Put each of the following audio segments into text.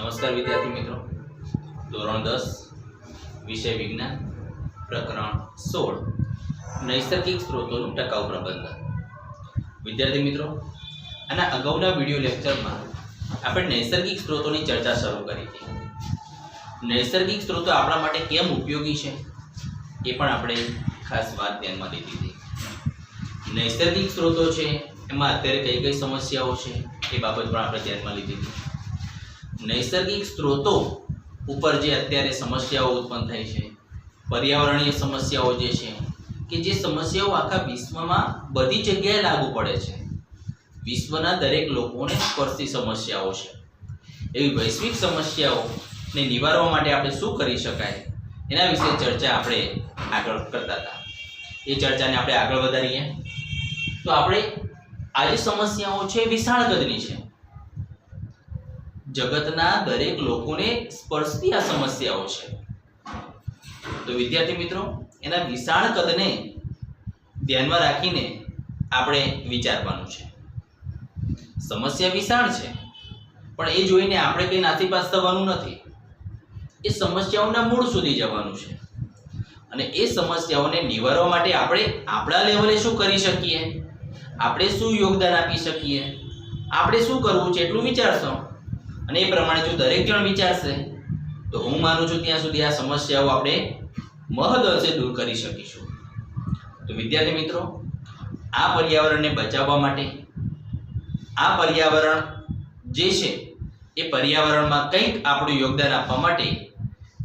નમસ્કાર વિદ્યાર્થી મિત્રો. ધોરણ દસ, વિષય વિજ્ઞાન, પ્રકરણ સોળ. નૈસર્ગિક સ્ત્રોતોનું ટકાઉ પ્રબંધન. વિદ્યાર્થી મિત્રો, આના અગાઉના વીડિયો લેક્ચરમાં આપણે નૈસર્ગિક સ્ત્રોતોની ચર્ચા શરૂ કરી હતી. નૈસર્ગિક સ્ત્રોતો આપણા માટે કેમ ઉપયોગી છે? એ પણ આપણે ખાસ વાત ધ્યાનમાં લીધી હતી. નૈસર્ગિક સ્ત્રોતો છે, એમાં અત્યારે કઈ કઈ સમસ્યાઓ છે, એ બાબત પણ આપણે ધ્યાનમાં લીધી હતી. નૈસર્ગિક સ્ત્રોતો ઉપર જે અત્યારે સમસ્યાઓ ઉત્પન્ન થાય છે, પર્યાવરણીય સમસ્યાઓ જે છે, કે જે સમસ્યાઓ આખા વિશ્વમાં બધી જગ્યાએ લાગુ પડે છે. વિશ્વના દરેક લોકોને સ્પર્શી સમસ્યાઓ છે. એવી વૈશ્વિક સમસ્યાઓને નિવારવા માટે આપણે શું કરી શકાય? એના વિશે ચર્ચા આપણે આગળ કરતા હતા. એ ચર્ચાને આપણે આગળ વધારીએ. તો આપણે આ જે સમસ્યાઓ છે, વિશાળ કદની છે. જગતના દરેક લોકોને સ્પર્શતી આ સમસ્યાઓ છે. તો વિદ્યાર્થી મિત્રો, એના વિશાળ કદને ધ્યાનમાં રાખીને આપણે વિચારવાનું છે. સમસ્યા વિશાળ છે, પણ એ જોઈને આપણે કંઈ નાસીપાસ થવાનું નથી. એ સમસ્યાઓના મૂળ સુધી જવાનું છે. અને એ સમસ્યાઓને નિવારવા માટે આપણે આપણા લેવલે શું કરી શકીએ? આપણે શું યોગદાન આપી શકીએ? આપણે શું કરવું છે એટલું વિચારશો? અને એ પ્રમાણે જો દરેક જણ વિચારશે, તો હું માનું છું ત્યાં સુધી આ સમસ્યાઓ આપણે મહદ અંશે દૂર કરી શકીશું. તો વિદ્યાર્થી મિત્રો, આ પર્યાવરણને બચાવવા માટે, આ પર્યાવરણ જે છે, એ પર્યાવરણમાં કંઈક આપણું યોગદાન આપવા માટે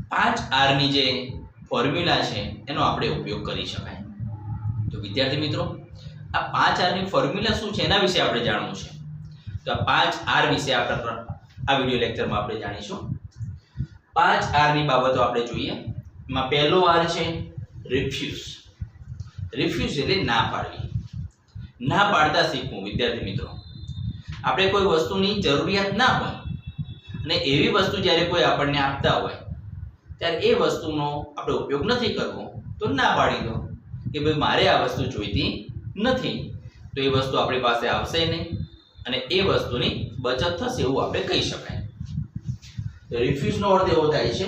પાંચ આરની જે ફોર્મ્યુલા છે, એનો આપણે ઉપયોગ કરી શકાય. તો વિદ્યાર્થી મિત્રો, આ પાંચ આરની ફોર્મ્યુલા શું છે? એના વિશે આપણે જાણવું છે. તો આ પાંચ આર વિશે આપણે આ વિડિયો લેક્ચરમાં આપણે જાણીશું. પાંચ આરની બાબતો આપણે જોઈએ. એમાં પહેલો આર છે રિફ્યુઝ રિફ્યુઝ એટલે ના પાડવી. ના પાડતા શીખવું, વિદ્યાર્થી મિત્રો. આપણે કોઈ વસ્તુની જરૂરિયાત ના હોય અને એવી વસ્તુ જ્યારે કોઈ આપણને આપતા હોય, ત્યારે એ વસ્તુનો આપણે ઉપયોગ નથી કરવો, તો ના પાડી દો કે ભાઈ મારે આ વસ્તુ જોઈતી નથી. તો એ વસ્તુ આપણી પાસે આવશે નહીં. અને એ વસ્તુની બચત થશે એવું આપણે કહી શકાય. રિફ્યુઝનો અર્થ એવો થાય છે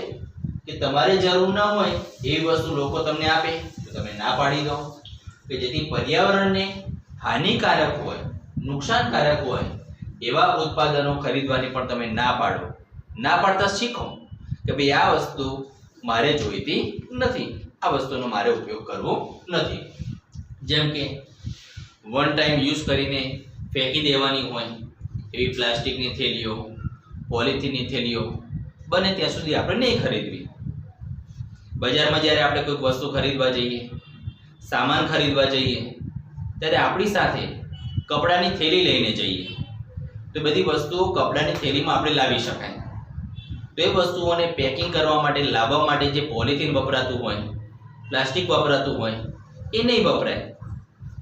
કે તમારે જરૂર ના હોય એવી વસ્તુ લોકો તમને આપે, તો તમે ના પાડી દો. કે જેથી પર્યાવરણને હાનિકારક હોય, નુકસાનકારક હોય, એવા ઉત્પાદનો ખરીદવાની પણ તમે ના પાડો. ના પાડતા શીખો કે ભાઈ આ વસ્તુ મારે જોઈતી નથી. આ વસ્તુનો મારે ઉપયોગ કરવો નથી. જેમ કે વન ટાઈમ યુઝ કરીને ફેંકી દેવાની હોય એવી પ્લાસ્ટિકની થેલીઓ, પોલિથીનની થેલીઓ, બને ત્યાં સુધી આપણે નહીં ખરીદવી. બજારમાં જ્યારે આપણે કોઈક વસ્તુ ખરીદવા જઈએ, સામાન ખરીદવા જઈએ, ત્યારે આપણી સાથે કપડાની થેલી લઈને જઈએ. તો બધી વસ્તુઓ કપડાની થેલીમાં આપણે લાવી શકાય. તો એ વસ્તુઓને પેકિંગ કરવા માટે, લાવવા માટે જે પોલિથીન વપરાતું હોય, પ્લાસ્ટિક વપરાતું હોય, એ નહીં વપરાય.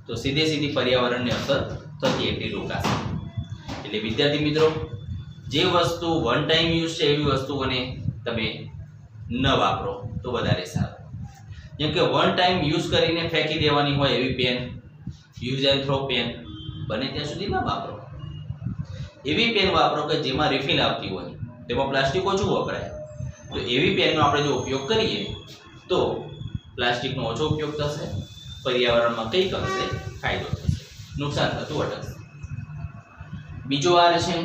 તો સીધે સીધી પર્યાવરણને અસર થતી એટલી રોકાશે એટલે વિદ્યાર્થી મિત્રો, જે વસ્તુ વન ટાઈમ યુઝ છે એવી વસ્તુઓને તમે ન વાપરો તો વધારે સારું. જેમ કે વન ટાઈમ યુઝ કરીને ફેંકી દેવાની હોય એવી pen use and throw pen બને ત્યાં સુધી ન વાપરો. એવી પેન વાપરો કે જેમાં રિફિલ આવતી હોય. તેમાં પ્લાસ્ટિક ઓછું વપરાય. તો એવી પેનનો આપણે જો ઉપયોગ કરીએ, તો પ્લાસ્ટિકનો ઓછો ઉપયોગ થશે, પર્યાવરણમાં કંઈક અંશે ફાયદો થશે. નુકસાન થતું અટકશે બીજો વાર છે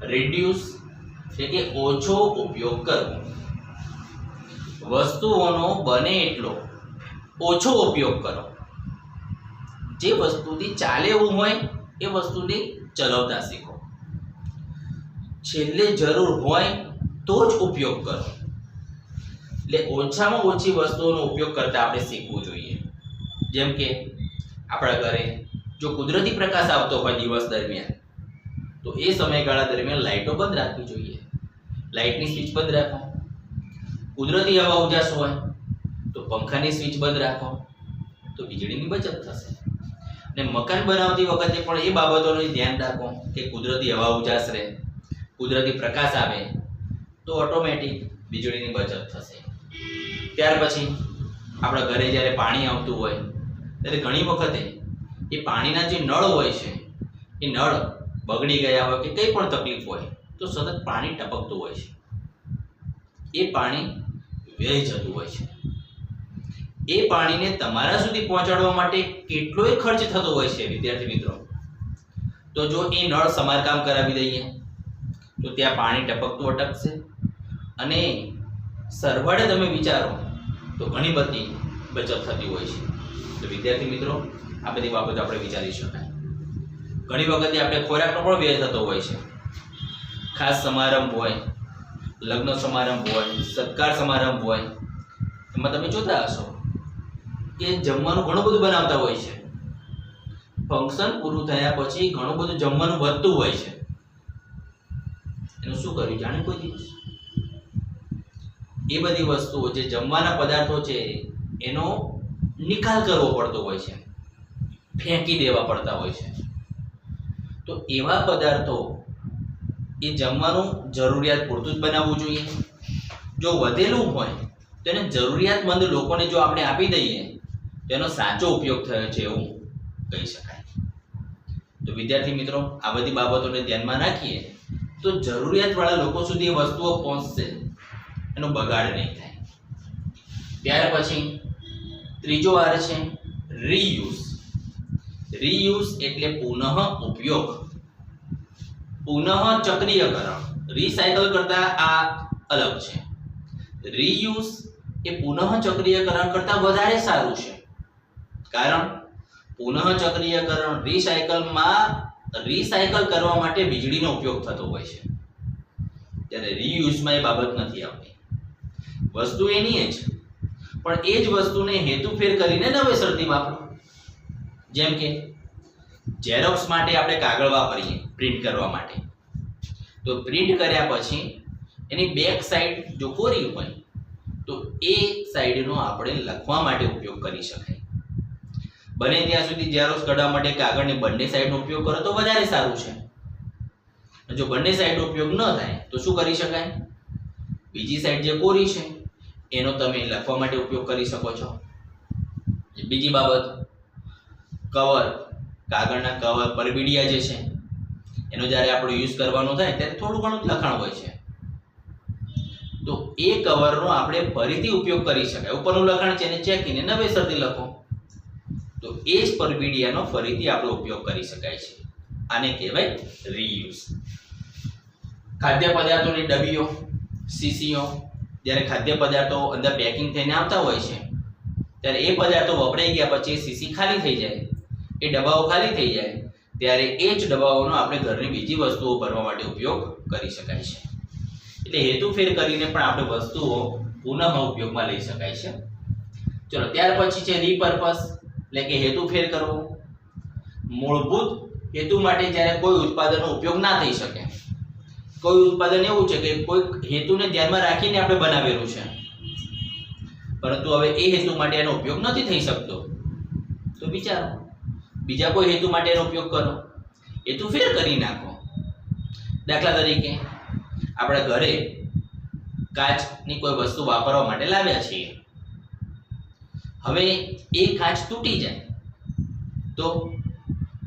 રિડ્યુસ એટલે કે ઓછો ઉપયોગ કરવો. વસ્તુઓનો બને એટલો ઓછો ઉપયોગ કરો. જે વસ્તુથી ચાલે એવું હોય, એ વસ્તુને ચલાવતા શીખો. છેલ્લે જરૂર હોય તો જ ઉપયોગ કરો. એટલે ઓછામાં ઓછી વસ્તુઓનો ઉપયોગ કરતા આપણે શીખવું જોઈએ. જેમ કે આપણા ઘરે જો કુદરતી પ્રકાશ આવતો હોય દિવસ દરમિયાન, તો એ સમયગાળા દરમિયાન લાઇટો બંધ રાખવી જોઈએ. લાઇટની સ્વિચ બંધ રાખો. કુદરતી હવા ઉજાસ હોય, તો પંખાની સ્વિચ બંધ રાખો. તો વીજળીની બચત થશે. ને મકાન બનાવતી વખતે પણ એ બાબતોનું ધ્યાન રાખો કે કુદરતી હવા ઉજાસ રહે, કુદરતી પ્રકાશ આવે, તો ઓટોમેટિક વીજળીની બચત થશે. ત્યાર પછી આપણા ઘરે જ્યારે પાણી આવતું હોય, ત્યારે ઘણી વખતે એ પાણીના જે નળ હોય છે, એ નળ બગડી ગયા હોય કે કંઈ પણ તકલીફ હોય, તો સતત પાણી ટપકતું હોય છે. એ પાણી વ્યય જતું હોય છે. એ પાણીને તમારા સુધી પહોંચાડવા માટે કેટલોય ખર્ચ થતો હોય છે, વિદ્યાર્થી મિત્રો. તો જો એ નળ સમારકામ કરાવી દઈએ, તો ત્યાં પાણી ટપકતું અટકશે. અને સરવાળે તમે વિચારો, તો ઘણી બધી બચત થતી હોય છે. તો વિદ્યાર્થી મિત્રો આ બધી બાબતો આપણે વિચારી શકાય. ઘણી વખતે આપણે ખોરાકનો પણ વ્યય થતો હોય છે. ખાસ સમારંભ હોય, લગ્ન સમારંભ હોય, સત્કાર સમારંભ હોય, એમાં તમે જોતા હશો કે જમવાનું ઘણું બધું બનાવતા હોય છે. ફંક્શન પૂરું થયા પછી ઘણું બધું જમવાનું વધતું હોય છે. એનું શું કર્યું? જાણે કોઈ દિવસ. એ બધી વસ્તુઓ જે જમવાના પદાર્થો છે, એનો નિકાલ કરવો પડતો હોય છે. ફેંકી દેવા પડતા હોય છે. તો એવા પદાર્થો એ જમવાનું જરૂરિયાત પૂરતું જ બનાવવું જોઈએ. જો વધેલું હોય, તો એને જરૂરિયાતમંદ લોકોને જો આપણે આપી દઈએ, તો એનો સાચો ઉપયોગ થયો છે એવું કહી શકાય. તો વિદ્યાર્થી મિત્રો, આ બધી બાબતોને ધ્યાનમાં રાખીએ, તો જરૂરિયાતવાળા લોકો સુધી એ વસ્તુઓ પહોંચશે. એનો બગાડ નહીં થાય. ત્યાર પછી ત્રીજો આર છે રીયુઝ રીયુઝ એટલે પુનઃ ઉપયોગ. પુનઃ ચક્રીયકરણ. રિસાયકલ કરતા આ અલગ છે. રીયુઝ એ પુનઃ ચક્રીયકરણ કરતા વધારે સારું છે. કારણ પુનઃ ચક્રીયકરણ રિસાયકલમાં રિસાયકલ કરવા માટે વીજળીનો ઉપયોગ થતો હોય છે. ત્યારે રીયુઝમાં એ બાબત નથી આવતી. વસ્તુ એની જ. પણ એ જ વસ્તુને હેતુફેર કરીને નવેસરથી વાપરો. જેમ કે ઝેરોક્સ માટે આપણે કાગળ વાપરીએ પ્રિન્ટ કરવા માટે. તો પ્રિન્ટ કર્યા પછી એની બેક સાઈડ જો કોરી હોય, તો એ સાઈડનો આપણે લખવા માટે ઉપયોગ કરી શકાય. બને ત્યાં સુધી ઝેરોક્સ કાઢવા માટે કાગળની બંને સાઈડનો ઉપયોગ કરો તો વધારે સારું છે. જો બંને સાઈડનો ઉપયોગ ન થાય, તો શું કરી શકાય? બીજી સાઈડ જે કોરી છે, એનો તમે લખવા માટે ઉપયોગ કરી શકો છો. બીજી બાબત કવર કાગળના કવર પરબીડિયા જે છે, એનો જ્યારે આપણે યુઝ કરવાનો થાય ત્યારે થોડું ઘણું લખાણ હોય છે. તો એ કવરનો આપણે ફરીથી ઉપયોગ કરી શકાય. ઉપરનું લખાણ છે એને ચેકીને નવેસરથી લખો. તો એ જ પરબીડિયાનો ફરીથી આપણે ઉપયોગ કરી શકાય છે. આને કહેવાય રીયુઝ ખાદ્ય પદાર્થોની ડબીઓ શીશીઓ, જ્યારે ખાદ્ય પદાર્થો અંદર પેકિંગ થઈને આવતા હોય છે, ત્યારે એ પદાર્થો વપરાઈ ગયા પછી શીશી ખાલી થઈ જાય. એ ડબ્બાઓ ખાલી થઈ જાય, ત્યારે એ જ ડબ્બાઓનો આપણે ઘરની બીજી વસ્તુઓ ભરવા માટે ઉપયોગ કરી શકાય છે. એટલે હેતુફેર કરીને પણ આપણે વસ્તુઓ પુનઃ ઉપયોગમાં લઈ શકાય છે. ચલો, ત્યાર પછી છે રીપર્પસ એટલે કે હેતુફેર કરવો. મૂળભૂત હેતુ માટે જ્યારે કોઈ ઉત્પાદનનો ઉપયોગ ના થઈ શકે, કોઈ ઉત્પાદન એવું છે કે કોઈ હેતુને ધ્યાનમાં રાખીને આપણે બનાવેલું છે, પરંતુ હવે એ હેતુ માટે એનો ઉપયોગ નથી થઈ શકતો. તો વિચારો. બીજા કોઈ હેતુ માટે એનો ઉપયોગ કરો, હેતુ ફેર કરી નાખો. દાખલા તરીકે, આપણે ઘરે કાચની કોઈ વસ્તુ વાપરવા માટે લાવ્યા છીએ. હવે એ કાચ તૂટી જાય. તો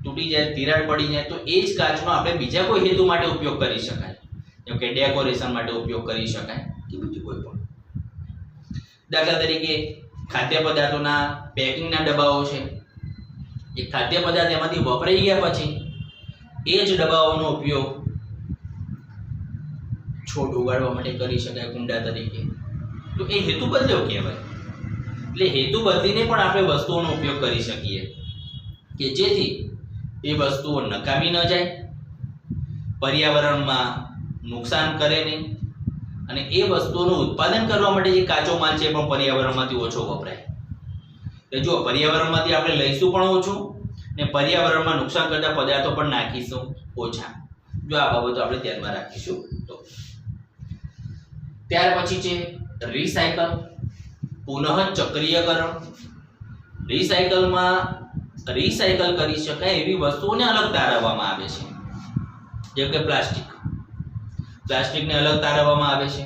તૂટી જાય, તિરાડ પડી જાય, તો એ જ કાચનો આપણે બીજા કોઈ હેતુ માટે ઉપયોગ કરી શકાય. જેમ કે ડેકોરેશન માટે ઉપયોગ કરી શકાય, કે બીજું કોઈ પણ. દાખલા તરીકે, ખાદ્ય પદાર્થોના પેકિંગના ડબ્બાઓ છે. એ ખાદ્ય પદાર્થ એમાંથી વપરાઈ ગયા પછી એ જ ડબ્બાઓનો ઉપયોગ છોડ ઉગાડવા માટે કરી શકાય કુંડા તરીકે. તો એ હેતુ બદલ્યો કહેવાય. એટલે હેતુ બદલીને પણ આપણે વસ્તુઓનો ઉપયોગ કરી શકીએ. કે જેથી એ વસ્તુઓ નકામી ન જાય, પર્યાવરણમાં નુકસાન કરે નહીં, અને એ વસ્તુઓનું ઉત્પાદન કરવા માટે જે કાચો માલ છે પણ પર્યાવરણમાંથી ઓછો વપરાય. એટલે જો પર્યાવરણમાંથી આપણે લઈશું પણ ઓછું ને પર્યાવરણમાં નુકસાન કરતા પદાર્થો પણ નાખીશું ઓછા. જો આ બાબતો આપણે ધ્યાનમાં રાખીશું તો. ત્યાર પછી છે રિસાયકલ પુનઃ ચક્રીયકરણ રિસાયકલમાં રિસાયકલ કરી શકાય એવી વસ્તુઓને અલગ તારવવામાં આવે છે. જેમ કે પ્લાસ્ટિક. પ્લાસ્ટિકને અલગ તારવવામાં આવે છે.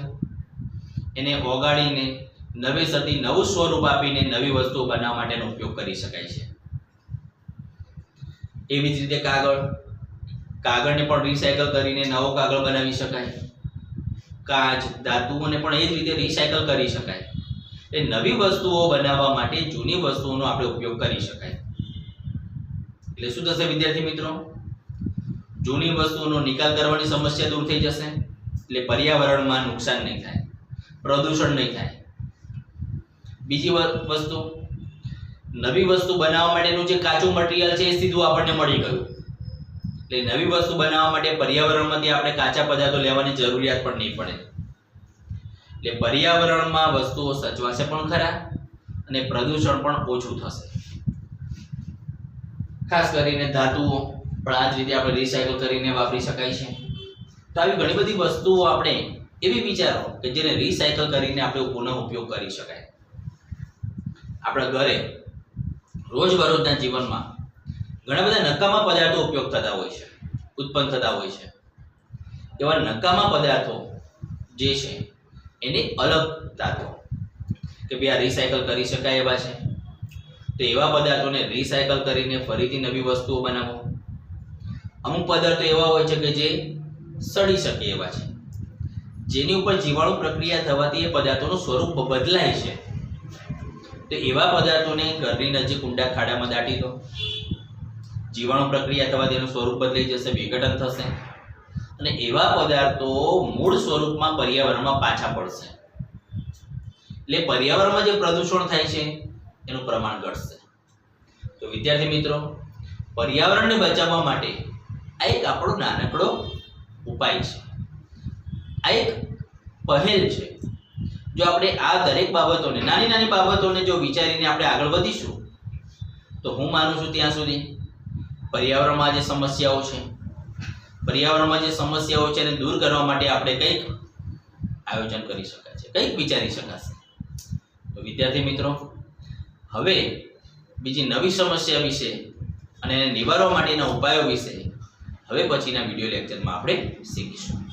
એને ઓગાળીને નવેસરથી નવું સ્વરૂપ આપીને નવી વસ્તુઓ બનાવવા માટેનો ઉપયોગ કરી શકાય છે. એવી જ રીતે કાગળ. કાગળને પણ રિસાયકલ કરીને નવો કાગળ બનાવી શકાય. કાચ, ધાતુઓને પણ એ જ રીતે રિસાયકલ કરી શકાય. એ નવી વસ્તુઓ બનાવવા માટે જૂની વસ્તુઓનો આપણે ઉપયોગ કરી શકાય. એટલે શું થશે વિદ્યાર્થી મિત્રો? જૂની વસ્તુઓનો નિકાલ કરવાની સમસ્યા દૂર થઈ જશે. એટલે પર્યાવરણમાં નુકસાન નહીં થાય. પ્રદૂષણ નહીં થાય. બીજી વસ્તુ, નવી વસ્તુ બનાવવા માટેનું જે કાચું મટીરિયલ છે એ સીધું આપણને મળી ગયું. એટલે નવી વસ્તુ બનાવવા માટે પર્યાવરણમાંથી આપણે કાચા પદાર્થો લેવાની જરૂરિયાત પણ નહીં પડે. એટલે પર્યાવરણમાં વસ્તુઓ સચવાશે પણ ખરા અને પ્રદૂષણ પણ ઓછું થશે. ખાસ કરીને ધાતુઓ પણ આ જ રીતે આપણે રિસાયકલ કરીને વાપરી શકાય છે. તો આવી ઘણી બધી વસ્તુઓ આપણે એવી વિચારો કે જેને રિસાયકલ કરીને આપણે પુનઃ ઉપયોગ કરી શકાય. આપણા ઘરે રોજબરોજના જીવનમાં ઘણા બધા નકામા પદાર્થો ઉપયોગ થતા હોય છે, ઉત્પન્ન થતા હોય છે. એવા નકામા પદાર્થો જે છે, એને અલગ તાતો કે ભાઈ આ રિસાયકલ કરી શકાય એવા છે? તો એવા પદાર્થોને રિસાયકલ કરીને ફરીથી નવી વસ્તુઓ બનાવો. અમુક પદાર્થો એવા હોય છે કે જે સડી શકે એવા છે. જેની ઉપર જીવાણુ પ્રક્રિયા થવાથી એ પદાર્થોનું સ્વરૂપ બદલાય છે. તો એવા પદાર્થોને ઘરની નજીક ઊંડા ખાડામાં દાટી દો. જીવાણુ પ્રક્રિયા થવા તેનું સ્વરૂપ બદલાઈ જશે, વિઘટન થશે. અને એવા પદાર્થો મૂળ સ્વરૂપમાં પર્યાવરણમાં પાછા પડશે. એટલે પર્યાવરણમાં જે પ્રદૂષણ થાય છે, એનું પ્રમાણ ઘટશે. તો વિદ્યાર્થી મિત્રો, પર્યાવરણને બચાવવા માટે આ એક આપણો નાનકડો ઉપાય છે. આ એક પહેલ છે. જો આપણે આ દરેક બાબતોને, નાની નાની બાબતોને જો વિચારીને આપણે આગળ વધીશું, તો હું માનું છું ત્યાં સુધી પર્યાવરણમાં જે સમસ્યાઓ છે. પર્યાવરણમાં જે સમસ્યાઓ છે એને દૂર કરવા માટે આપણે કંઈક આયોજન કરી શકાય છે કંઈક વિચારી શકાશે. તો વિદ્યાર્થી મિત્રો, હવે બીજી નવી સમસ્યા વિશે અને એને નિવારવા માટેના ઉપાયો વિશે હવે પછીના વીડિયો લેક્ચરમાં આપણે શીખીશું.